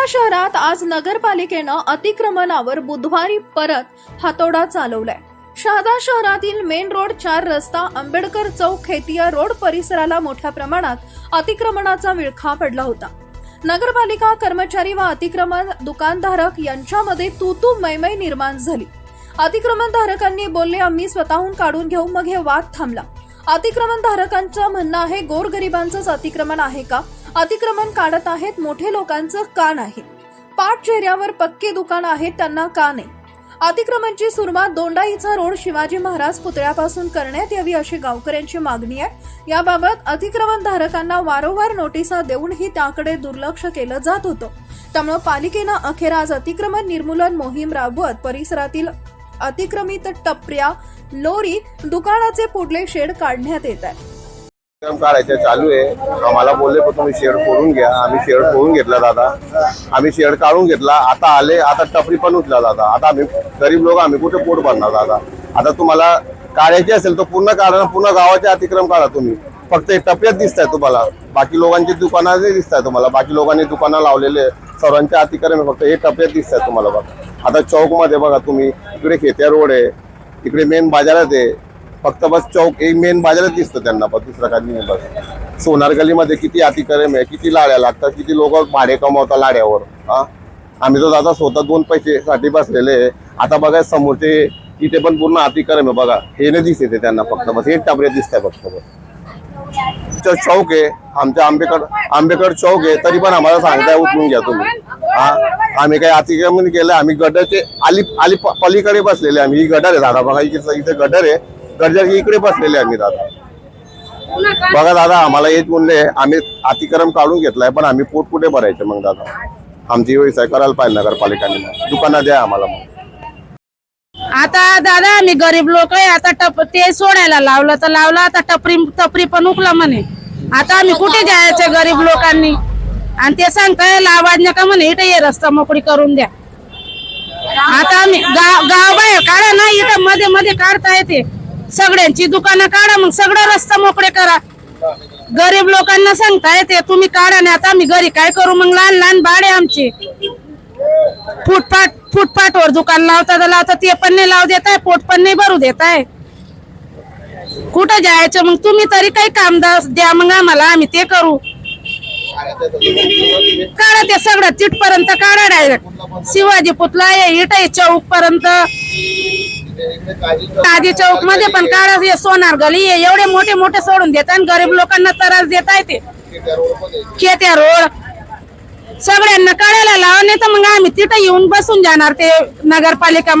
सातारा शहरात आज नगरपालिकेनं अतिक्रमणावर बुधवारी परत हातोडा चालवलाय. शहादा शहरातील मेन रोड चार रस्ता आंबेडकर चौक खेतिया रोड परिसराला मोठ्या प्रमाणात अतिक्रमणाचा विळखा पडला होता. नगरपालिका कर्मचारी व अतिक्रमण दुकानधारक यांच्यामध्ये तू तू निर्माण झाली. अतिक्रमणधारकांनी बोलले आम्ही स्वतःहून काढून घेऊ मग हे वाद थांबला. अतिक्रमणधारकांचं म्हणणं आहे गोरगरिबांचंच अतिक्रमण आहे का? अतिक्रमण काढत आहेत मोठे लोकांचं का नाही? पाठ चेहऱ्यावर पक्के दुकान आहेत त्यांना का नाही? अतिक्रमणची सुरुवात दोंडाईचा रोड शिवाजी महाराज पुतळ्यापासून करण्यात यावी अशी गावकऱ्यांची मागणी आहे. याबाबत अतिक्रमण धारकांना वारंवार नोटिसा देऊनही त्याकडे दुर्लक्ष केलं जात होतं. त्यामुळे पालिकेनं अखेर आज अतिक्रमण निर्मूलन मोहीम राबवत परिसरातील अतिक्रमित टपऱ्या लोरी दुकानाचे पुढले शेड काढण्यात येत आहे. काढायचे चालू आहे. आम्हाला बोलले पण तुम्ही शेड फोडून घ्या. आम्ही शेड फोडून घेतला दादा. आम्ही शेड काढून घेतला. आता आले आता टपरी पण उठला दादा. आता आम्ही गरीब लोक आम्ही कुठे पोट भरणार दादा? आता तुम्हाला काढायची असेल तर पूर्ण काढा पूर्ण गावाचे अतिक्रम काढा तुम्ही. फक्त हे टप्प्यात दिसत आहे तुम्हाला. बाकी लोकांची दुकानं नाही दिसत आहे तुम्हाला. बाकी लोकांनी दुकानं लावलेले सर्वांचे अतिक्रम आहे. फक्त हे टप्प्यात दिसत आहे तुम्हाला बघा. आता चौकमध्ये बघा तुम्ही. इकडे खेत्या रोड आहे. इकडे मेन बाजारात आहे. फक्त बस चौक एक मेन बाजारात दिसतो त्यांना पण दुसरं काही नाही बस. सोनार गलीमध्ये किती अतिक्रम आहे किती लाड्या लागतात किती लोक भाडे कमावतात लाड्यावर हा? आम्ही तर दादा स्वतः दोन पैसेसाठी बसलेले आहे. आता बघा समोरचे इथे पण पूर्ण अतिक्रम आहे बघा. हे नाही दिसते त्यांना फक्त बस हे टपरे दिसत आहे फक्त बस. चौक आहे आमच्या आंबेकड आंबेकड चौक आहे तरी पण आम्हाला सांगताय उचलून घ्या तुम्ही. हा? आम्ही काही अतिक्रमण केलं आम्ही गडरचे आली आली पलीकडे बसलेले आम्ही. ही गडर आहे दादा बघा इथे इथे गडर आहे. गडर इकडे बसलेले आम्ही दादा. बघा दादा आम्हाला हेच म्हणले आम्ही अतिक्रम काढून घेतलाय पण आम्ही पोट कुठे भरायचं मग दादा? आमची व्यवसाय करायला पाहिजे नगरपालिकांनी दुकाना द्या आम्हाला मग. आता दादा आम्ही गरीब लोक आहे आता टप ते सोडायला लावलं तर लावलं आता टपरी टपरी पण उकलं म्हणे. आता आम्ही कुठे जायचं गरीब लोकांनी? आणि ते सांगताय लावाज नका म्हणे इथे ये रस्ता मोकळी करून द्या. आता आम्ही गाव गाव बाहेर काढा ना इथं मध्ये मध्ये काढता येते. सगळ्यांची दुकानं काढा मग सगळं रस्ता मोकळे करा. गरीब लोकांना सांगता येते तुम्ही काढा ना आता आम्ही घरी काय करू? मग लहान लहान बाळे आमचे. फुटपाट फुटपाथवर दुकान लावता तर लावता ते पण नाही लावू देताय पोट पण नाही भरू देताय. कुठं जायचं? मग तुम्ही तरी काही काम द्या मग आम्हाला आम्ही ते करू. काढा ते सगळं तिथपर्यंत काढा डायरेक्ट शिवाजी पुतला आहे इट आहे चौक पर्यंत ताजी चौकमध्ये पण काढा सोनार गली एवढे मोठे मोठे सोडून देत आणि गरीब लोकांना त्रास देत आहे ते. केत्या रोड सगळ्यांना काढायला लावा नाही तर मग आम्ही तिथं येऊन बसून जाणार ते नगरपालिका